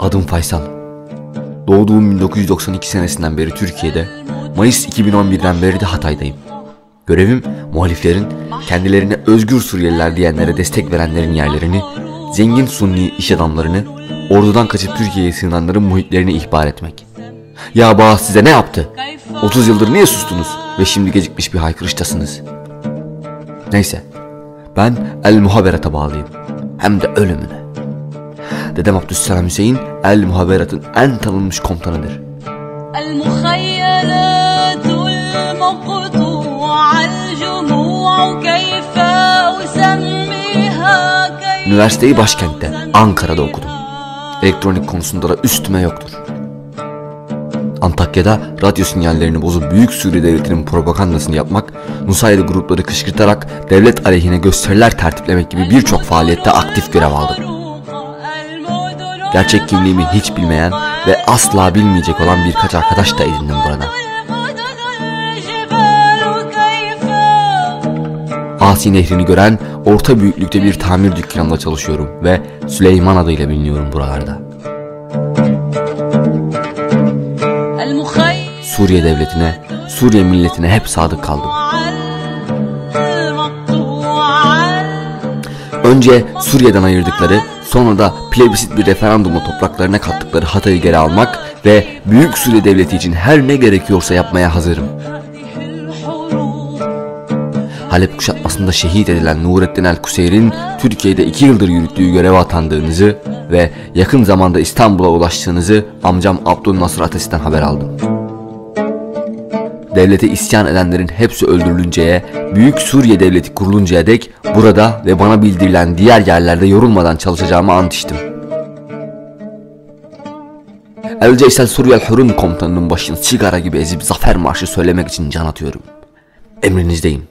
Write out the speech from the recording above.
Adım Faysal. Doğduğum 1992 senesinden beri Türkiye'de, Mayıs 2011'den beri de Hatay'dayım. Görevim muhaliflerin kendilerine özgür Suriyeliler diyenlere destek verenlerin yerlerini, zengin Sunni iş adamlarını, ordudan kaçıp Türkiye'ye sığınanların muhitlerini ihbar etmek. Ya Bağız size ne yaptı? 30 yıldır niye sustunuz ve şimdi gecikmiş bir haykırıştasınız? Neyse. Ben El Muhaberat'a bağlıyım. Hem de ölümüne. Dedem Abdüsselam Hüseyin El Muhaberat'ın en tanınmış komutanıdır. El Muhayyelatul Üniversiteyi başkentte Ankara'da okudum. Elektronik konusunda da üstüme yoktur. Antakya'da radyo sinyallerini bozup Büyük Suriye Devleti'nin propagandasını yapmak, Nusayri grupları kışkırtarak devlet aleyhine gösteriler tertiplemek gibi birçok faaliyette aktif görev aldım. Gerçek kimliğimi hiç bilmeyen ve asla bilmeyecek olan birkaç arkadaş da edindim burada. Asi Nehri'ni gören orta büyüklükte bir tamir dükkanında çalışıyorum ve Süleyman adıyla biliniyorum buralarda. Suriye devletine, Suriye milletine hep sadık kaldım. Önce Suriye'den ayırdıkları, sonra da plebisit bir referandumla topraklarına kattıkları Hatay'ı geri almak ve Büyük Suriye Devleti için her ne gerekiyorsa yapmaya hazırım. Halep kuşatmasında şehit edilen Nurettin El Kuseyr'in Türkiye'de iki yıldır yürüttüğü göreve atandığınızı ve yakın zamanda İstanbul'a ulaştığınızı amcam Abdül Nasır Ateş'ten haber aldım. Devlete isyan edenlerin hepsi öldürülünceye, Büyük Suriye Devleti kuruluncaya dek burada ve bana bildirilen diğer yerlerde yorulmadan çalışacağımı ant içtim. El Ceysel Suriyel Hurun komutanının başını sigara gibi ezip zafer marşı söylemek için can atıyorum. Emrinizdeyim.